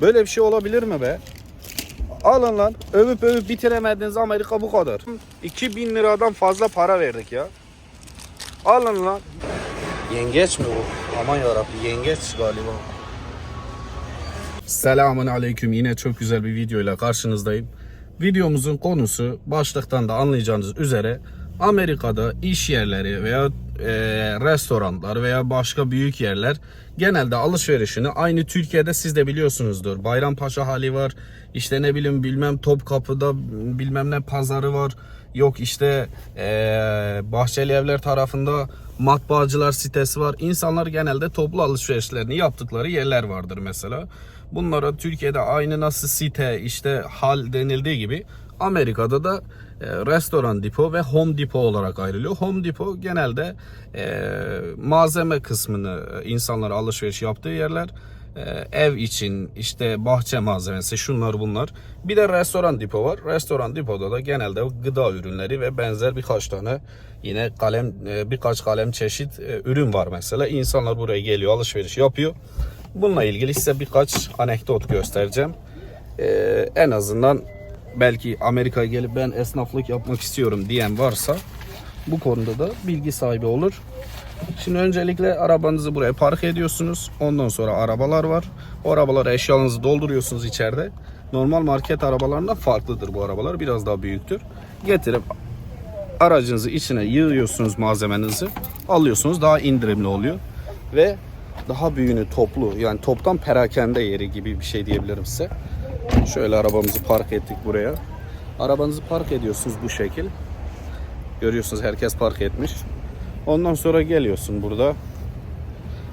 Böyle bir şey olabilir mi be? Alın lan. Övüp övüp bitiremediniz Amerika bu kadar. 2000 liradan fazla para verdik ya. Alın lan. Yengeç mi bu? Aman yarabbi yengeç galiba. Selamun aleyküm. Yine çok güzel bir videoyla karşınızdayım. Videomuzun konusu başlıktan da anlayacağınız üzere Amerika'da iş yerleri veya e, restoranlar veya başka büyük yerler genelde alışverişini aynı Türkiye'de siz de biliyorsunuzdur. Bayrampaşa hali var. İşte ne bileyim bilmem Topkapı'da bilmem ne pazarı var. Yok işte e, Bahçeli Evler tarafında matbaacılar sitesi var. İnsanlar genelde toplu alışverişlerini yaptıkları yerler vardır mesela. Bunlara Türkiye'de aynı nasıl site işte hal denildiği gibi Amerika'da da e, restoran depo ve home depot olarak ayrılıyor. Home depot genelde e, malzeme kısmını e, insanlara alışveriş yaptığı yerler. E, ev için işte bahçe malzemesi şunlar bunlar. Bir de restoran depo var. Restoran depoda da genelde gıda ürünleri ve benzer birkaç tane yine kalem birkaç kalem çeşit ürün var mesela. İnsanlar buraya geliyor alışveriş yapıyor. Bununla ilgili size birkaç anekdot göstereceğim. En azından belki Amerika'ya gelip ben esnaflık yapmak istiyorum diyen varsa bu konuda da bilgi sahibi olur. Şimdi öncelikle arabanızı buraya park ediyorsunuz. Ondan sonra arabalar var. O arabalara eşyalarınızı dolduruyorsunuz içeride. Normal market arabalarından farklıdır bu arabalar. Biraz daha büyüktür. Getirip aracınızı içine yığıyorsunuz malzemenizi. Alıyorsunuz daha indirimli oluyor. Ve daha büyüğünü toplu yani toptan perakende yeri gibi bir şey diyebilirim size. Şöyle arabamızı park ettik buraya. Arabanızı park ediyorsunuz bu şekil. Görüyorsunuz herkes park etmiş. Ondan sonra geliyorsun burada.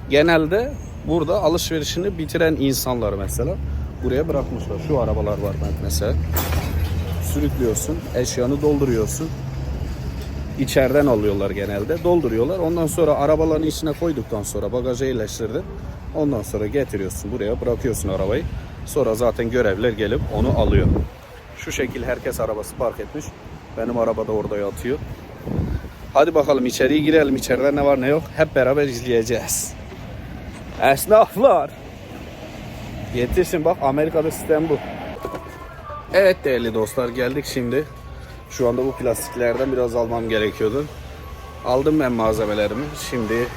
Genelde burada alışverişini bitiren insanlar mesela buraya bırakmışlar. Şu arabalar var mesela. Sürüklüyorsun, eşyanı dolduruyorsun. İçeriden alıyorlar genelde. Dolduruyorlar. Ondan sonra arabaların içine koyduktan sonra bagaja yerleştirdin. Ondan sonra getiriyorsun buraya bırakıyorsun arabayı. Sonra zaten görevliler gelip onu alıyor. Şu şekil herkes arabası park etmiş. Benim araba da orada yatıyor. Hadi bakalım içeriye girelim. İçeride ne var ne yok hep beraber izleyeceğiz. Esnaflar. Yetişin bak Amerika'da sistem bu. Evet değerli dostlar geldik şimdi. Şu anda bu plastiklerden biraz almam gerekiyordu. Aldım ben malzemelerimi. Şimdi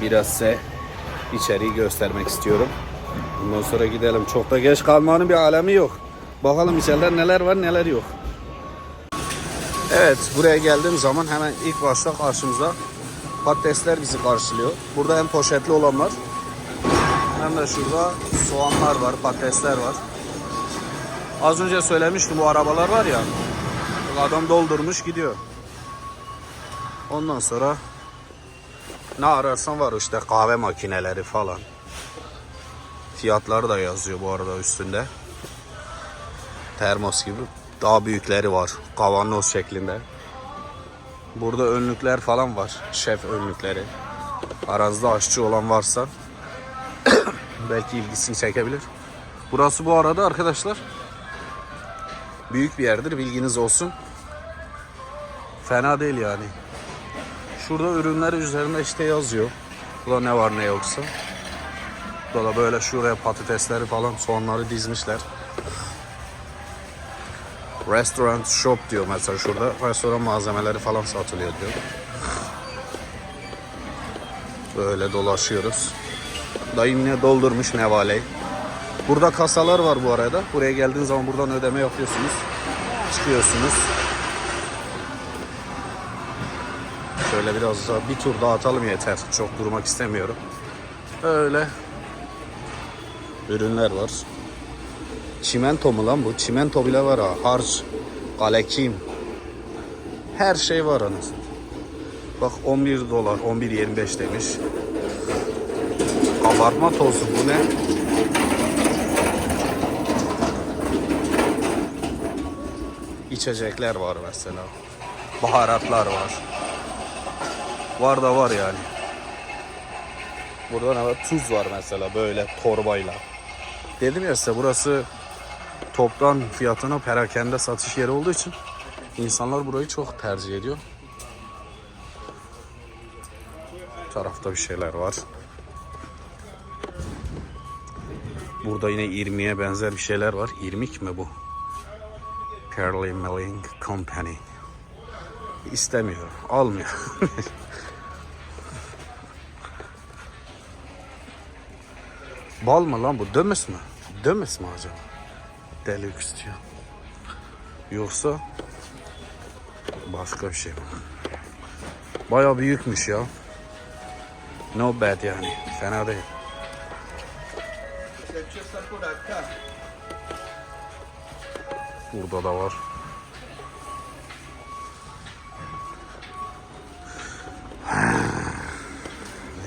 biraz size içeriği göstermek istiyorum. Bundan sonra gidelim. Çok da geç kalmanın bir alemi yok. Bakalım içeride neler var neler yok. Evet buraya geldiğim zaman hemen ilk başta karşımıza patatesler bizi karşılıyor. Burada hem poşetli olan var hem de şurada soğanlar var, patatesler var. Az önce söylemiştim bu arabalar var ya. Adam doldurmuş gidiyor. Ondan sonra ne ararsan var işte kahve makineleri falan. Fiyatları da yazıyor bu arada üstünde. Termos gibi. Daha büyükleri var. Kavanoz şeklinde. Burada önlükler falan var. Şef önlükleri. Aranızda aşçı olan varsa belki ilgisini çekebilir. Burası bu arada arkadaşlar büyük bir yerdir bilginiz olsun. Fena değil yani. Şurada ürünler üzerinde işte yazıyor. Burada ne var ne yoksa. Burada da böyle şuraya patatesleri falan soğanları dizmişler. Restaurant shop diyor mesela şurada. Restoran malzemeleri falan satılıyor diyor. Böyle dolaşıyoruz. Dayım ne doldurmuş nevaleyi. Burada kasalar var bu arada. Buraya geldiğiniz zaman buradan ödeme yapıyorsunuz. Çıkıyorsunuz. Şöyle biraz daha bir tur daha atalım yeter. Çok durmak istemiyorum. Öyle ürünler var. Çimento mu lan bu? Çimento bile var ha. Harç, kalekim. Her şey var anasını. Bak 11 dolar, 11.25 demiş. Kabartma tozu bu ne? İçecekler var mesela. Baharatlar var. Var da var yani. Burada ne var? Tuz var mesela böyle torbayla. Dedim ya size burası toptan fiyatına perakende satış yeri olduğu için insanlar burayı çok tercih ediyor. Bu tarafta bir şeyler var. Burada yine irmiğe benzer bir şeyler var. İrmik mi bu? Pearly Milling Company. İstemiyor. Almıyor. Bal mı lan bu? Dömüs mü? Dömüs mü acaba? Deluxe diyor. Yoksa başka bir şey mi? Bayağı büyükmüş ya. No bad yani. Fena değil. Burada da var.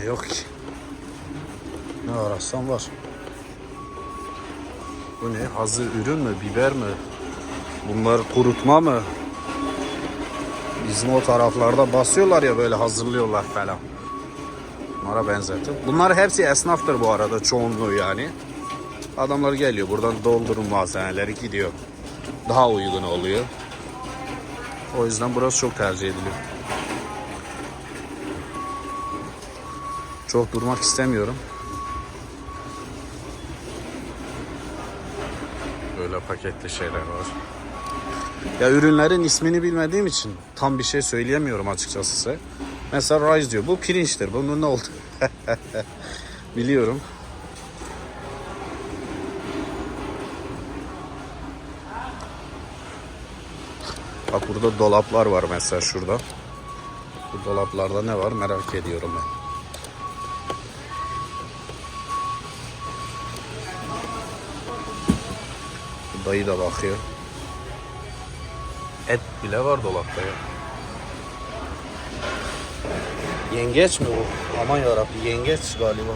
Yok ki. Ne ararsan var. Bu ne? Hazır ürün mü? Biber mi? Bunlar kurutma mı? Bizim o taraflarda basıyorlar ya böyle hazırlıyorlar falan. Bunlara benzettim. Bunlar hepsi esnaftır bu arada çoğunluğu yani. Adamlar geliyor buradan doldurun malzemeleri gidiyor. Daha uygun oluyor. O yüzden burası çok tercih ediliyor. Çok durmak istemiyorum. Paketli şeyler var. Ya ürünlerin ismini bilmediğim için tam bir şey söyleyemiyorum açıkçası size. Mesela rice diyor. Bu pirinçtir. Bunun ne oldu? Biliyorum. Bak burada dolaplar var mesela şurada. Bu dolaplarda ne var merak ediyorum ben. Dayı da bakıyor. Et bile var dolapta ya. Yengeç mi bu? Aman yarabbi yengeç galiba.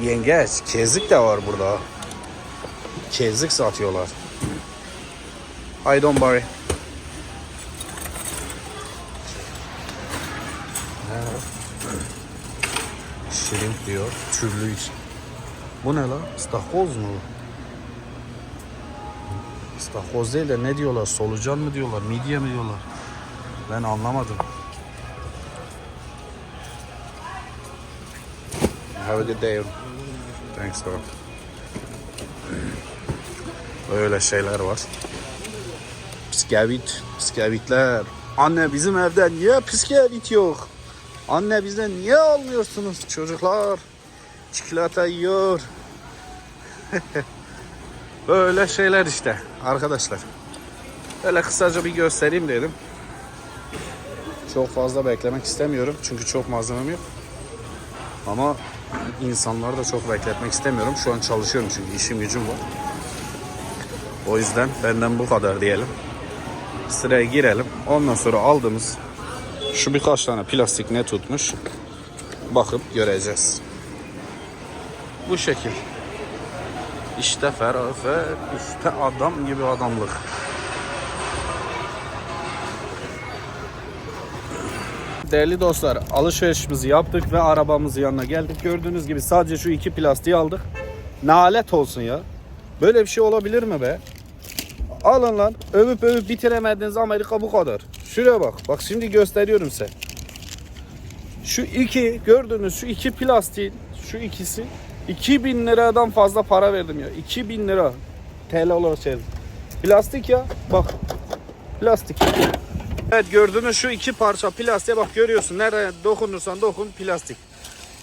Yengeç. Kezik de var burada. Kezik satıyorlar. I don't worry. Şirin diyor. Türlü. Bu ne lan? İstakoz mu? İstakoz değil de ne diyorlar? Solucan mı diyorlar? Midye mi diyorlar? Ben anlamadım. Have a good day. Thanks bro. Öyle şeyler var. Bisküvit, bisküvitler. Anne bizim evde niye bisküvit yok? Anne bizden niye almıyorsunuz çocuklar? Çikolata yiyor. Böyle şeyler işte arkadaşlar. Böyle kısaca bir göstereyim dedim. Çok fazla beklemek istemiyorum çünkü çok malzemem yok. Ama insanları da çok bekletmek istemiyorum. Şu an çalışıyorum çünkü işim gücüm var. O yüzden benden bu kadar diyelim. Sıraya girelim. Ondan sonra aldığımız şu birkaç tane plastik ne tutmuş bakıp göreceğiz. Bu şekil. İşte ferafet, işte adam gibi adamlık. Değerli dostlar alışverişimizi yaptık ve arabamızın yanına geldik. Gördüğünüz gibi sadece şu iki plastiği aldık. Nalet olsun ya. Böyle bir şey olabilir mi be? Alın lan. Övüp övüp bitiremediniz Amerika bu kadar. Şuraya bak. Bak şimdi gösteriyorum size. Şu iki gördüğünüz şu iki plastiğin şu ikisi 2000 liradan fazla para verdim ya. 2000 lira TL olarak şey. Plastik ya. Bak. Plastik. Evet gördüğünüz şu iki parça plastiğe bak görüyorsun. Nereye dokunursan dokun plastik.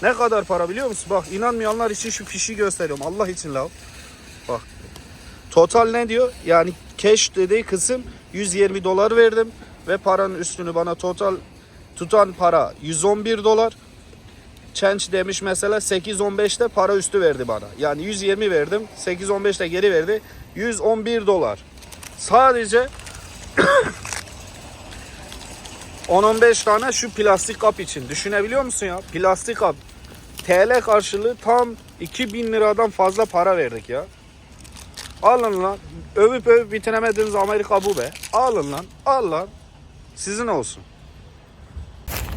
Ne kadar para biliyor musun? Bak inanmayanlar için şu fişi gösteriyorum. Allah için la. Bak. Total ne diyor? Yani cash dediği kısım 120 dolar verdim. Ve paranın üstünü bana total tutan para 111 dolar. Change demiş mesela 8.15'te para üstü verdi bana. Yani 120 verdim. 8.15'te geri verdi. 111 dolar. Sadece 10-15 tane şu plastik kap için. Düşünebiliyor musun ya? Plastik kap. TL karşılığı tam 2000 liradan fazla para verdik ya. Alın lan. Övüp övüp bitiremediğiniz Amerika bu be. Alın lan. Al lan. Sizin olsun.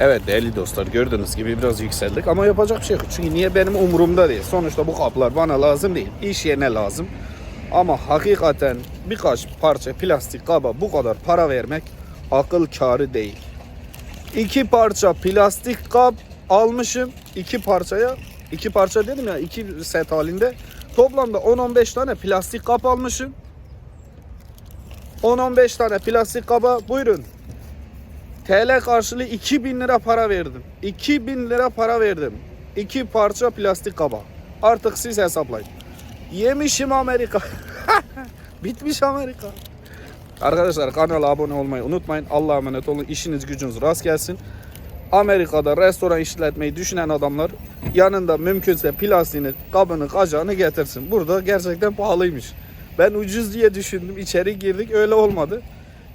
Evet değerli dostlar gördüğünüz gibi biraz yükseldik ama yapacak bir şey yok. Çünkü niye benim umurumda değil. Sonuçta bu kaplar bana lazım değil. İş yerine lazım. Ama hakikaten birkaç parça plastik kaba bu kadar para vermek akıl kârı değil. İki parça plastik kap almışım. iki parçaya iki parça dedim ya iki set halinde. Toplamda 10-15 tane plastik kap almışım. 10-15 tane plastik kaba buyurun. TL karşılığı 2000 lira para verdim. 2000 lira para verdim. İki parça plastik kaba. Artık siz hesaplayın. Yemişim Amerika. Bitmiş Amerika. Arkadaşlar kanala abone olmayı unutmayın. Allah'a emanet olun. İşiniz gücünüz rast gelsin. Amerika'da restoran işletmeyi düşünen adamlar yanında mümkünse plastiğini, kabını, kacağını getirsin. Burada gerçekten pahalıymış. Ben ucuz diye düşündüm. içeri girdik öyle olmadı.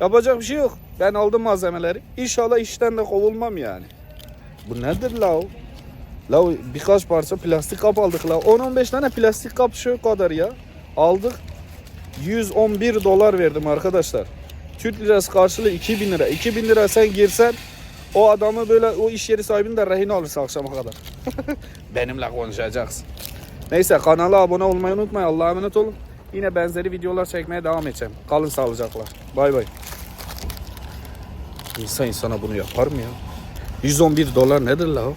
Yapacak bir şey yok. Ben aldım malzemeleri. İnşallah işten de kovulmam yani. Bu nedir la o? La o birkaç parça plastik kap aldık la. 10-15 tane plastik kap şu kadar ya. Aldık. 111 dolar verdim arkadaşlar. Türk lirası karşılığı 2000 lira. 2000 lira sen girsen o adamı böyle o iş yeri sahibini de rehin alırsın akşama kadar. Benimle konuşacaksın. Neyse kanala abone olmayı unutmayın. Allah'a emanet olun. Yine benzeri videolar çekmeye devam edeceğim. Kalın sağlıcakla. Bay bay. İnsan insana bunu yapar mı ya? 111 dolar nedir la o?